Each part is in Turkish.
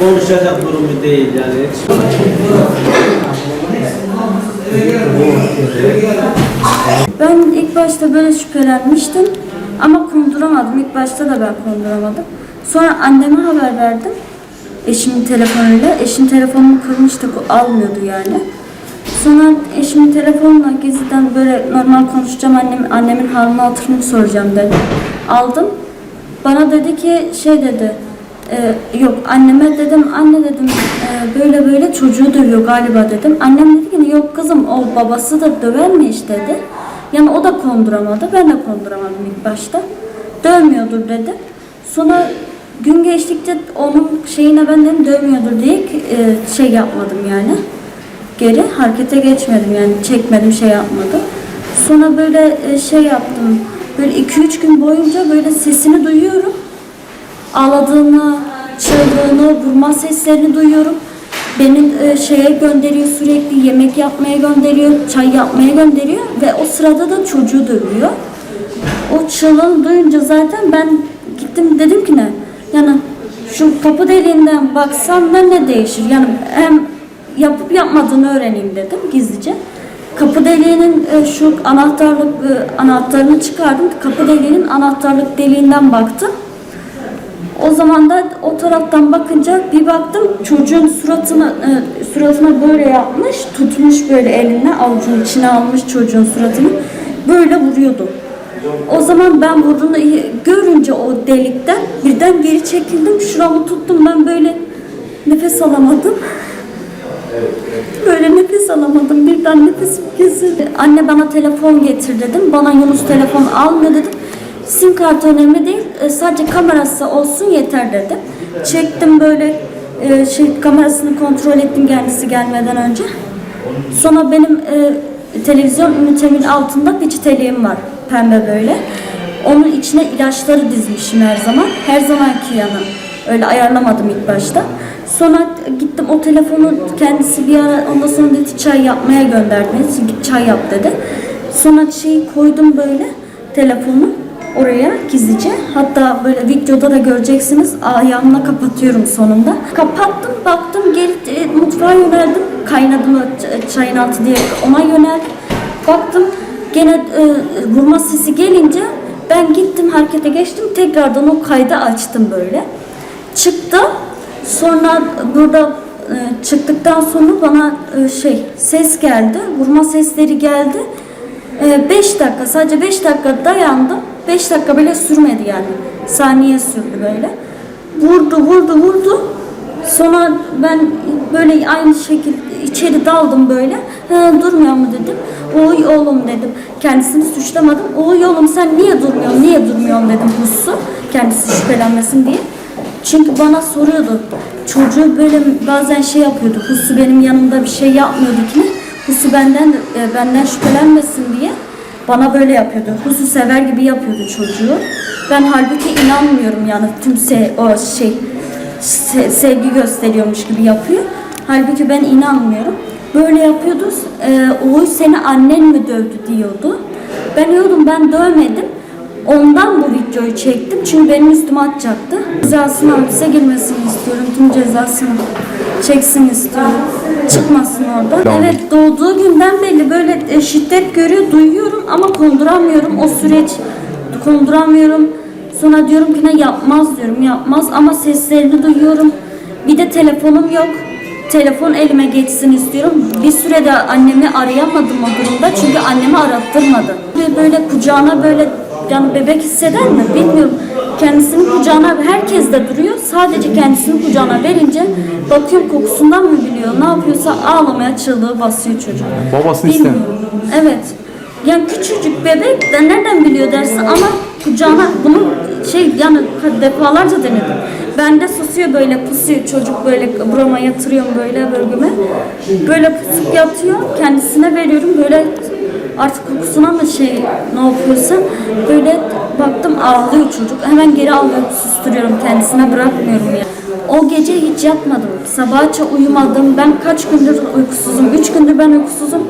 Konuşacak durumu değil yani. Ben ilk başta böyle şüphelenmiştim ama konduramadım. İlk başta da ben konduramadım. Sonra anneme haber verdim. Eşimin telefonuyla. Eşim telefonumu kırmıştı, almıyordu yani. Sonra eşimin telefonla gizliden böyle normal konuşacağım annem, annemin halini hatırını soracağım dedi. Aldım. Bana dedi ki şey dedi. e, yok anneme dedim anne dedim e, böyle böyle çocuğu dövüyor galiba dedim. Annem dedi ki yok kızım o babası da dövermiş dedi. Yani o da konduramadı. Ben de konduramadım ilk başta. Dövmüyordur dedi. Sonra gün geçtikçe onun şeyine ben dedim dövmüyordur diye e, şey yapmadım yani geri harekete geçmedim yani çekmedim şey yapmadım. Sonra böyle e, şey yaptım. Böyle 2-3 gün boyunca böyle sesini duyuyorum. Ağladığını, çığlığını, vurma seslerini duyuyorum. Beni e, şeye gönderiyor sürekli yemek yapmaya gönderiyor, çay yapmaya gönderiyor ve o sırada da çocuğu dövüyor. O çığlığını duyunca zaten ben gittim dedim ki ne? Yani şu kapı deliğinden baksam da ne değişir? Yani hem yapıp yapmadığını öğreneyim dedim gizlice. Kapı deliğinin e, şu anahtarlık e, anahtarını çıkardım. Kapı deliğinin anahtarlık deliğinden baktım. O zaman da o taraftan bakınca bir baktım çocuğun suratını e, suratına böyle yapmış, tutmuş böyle eline avucunun içine almış çocuğun suratını böyle vuruyordu. O zaman ben vurduğunu görünce o delikten birden geri çekildim. Şuramı tuttum ben böyle nefes alamadım. Böyle nefes alamadım. Birden nefesim kesildi. Anne bana telefon getir dedim. Bana Yunus telefon almıyor dedim. Sim kartı önemli değil. e, Sadece kamerası olsun yeter dedim. Çektim böyle e, şey kamerasını kontrol ettim kendisi gelmeden önce. Sonra benim e, televizyon ünitemin altında peçeteliğim var. Pembe böyle. Onun içine ilaçları dizmişim her zaman. Her zamanki yanı. Öyle ayarlamadım ilk başta. Sonra gittim o telefonu kendisi bir ara ondan sonra dedi çay yapmaya gönderdi. beni. Git çay yap dedi. Sonra şeyi koydum böyle telefonu oraya gizlice. Hatta böyle videoda da göreceksiniz ayağımla kapatıyorum sonunda. Kapattım baktım geri e, mutfağa yöneldim. Kaynadım o ç- çayın altı diye ona yöneldim. Baktım gene e, vurma sesi gelince ben gittim harekete geçtim. Tekrardan o kaydı açtım böyle. Çıktı. Sonra burada e, çıktıktan sonra bana e, şey ses geldi. Vurma sesleri geldi. 5 dakika sadece 5 dakika dayandım. 5 dakika bile sürmedi yani. Saniye sürdü böyle. Vurdu vurdu vurdu. Sonra ben böyle aynı şekilde içeri daldım böyle. Durmuyor mu dedim. Oy oğlum dedim. Kendisini suçlamadım. Oy oğlum sen niye durmuyorsun, niye durmuyorsun dedim Hussu. Kendisi şüphelenmesin diye. Çünkü bana soruyordu. Çocuğu böyle bazen şey yapıyordu. Hussu benim yanımda bir şey yapmıyordu ki. Hussu benden e, benden şüphelenmesin diye bana böyle yapıyordu. Hussu sever gibi yapıyordu çocuğu. Ben halbuki inanmıyorum yani tüm se o şey se- sevgi gösteriyormuş gibi yapıyor. Halbuki ben inanmıyorum. Böyle yapıyordu. E, Oğuz seni annen mi dövdü diyordu. Ben diyordum ben dövmedim. Ondan bu videoyu çektim çünkü benim üstüme atacaktı. Cezasını hapise girmesini istiyorum. Tüm cezasını çeksin istiyorum. Çıkmasın. Tamam. Evet doğduğu günden belli böyle e, şiddet görüyor, duyuyorum ama konduramıyorum. O süreç konduramıyorum. Sonra diyorum ki ne yapmaz diyorum yapmaz ama seslerini duyuyorum. Bir de telefonum yok. Telefon elime geçsin istiyorum. Bir sürede annemi arayamadım o durumda çünkü annemi arattırmadı. Böyle kucağına böyle yani bebek hisseder mi bilmiyorum. Kendisini kucağına herkes de duruyor. Sadece kendisini kucağına verince bakıyorum kokusundan mı biliyor ne yapıyorsa ağlamaya çığlığı basıyor çocuk. Babasını ister. Evet. Yani küçücük bebek de nereden biliyor dersin ama kucağına bunu şey yani defalarca denedim. Bende susuyor böyle pusuyor çocuk böyle burama yatırıyorum böyle bölgeme. Böyle pusuk yatıyor kendisine veriyorum böyle artık kokusuna mı şey ne yapıyorsa böyle baktım ağlıyor çocuk. Hemen geri alıyorum susturuyorum kendisine bırakmıyorum ya. O gece hiç yatmadım. Sabahça uyumadım. Ben kaç gündür uykusuzum. Üç gündür ben uykusuzum.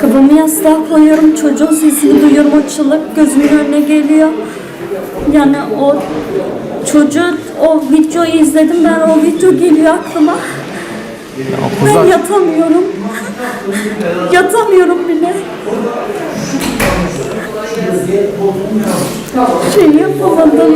Kafamı yastığa koyuyorum. Çocuğun sesini duyuyorum. O çığlık gözümün önüne geliyor. Yani o çocuğu, o videoyu izledim. Ben o video geliyor aklıma. Ben yatamıyorum. yatamıyorum bile. Şey yapamadım.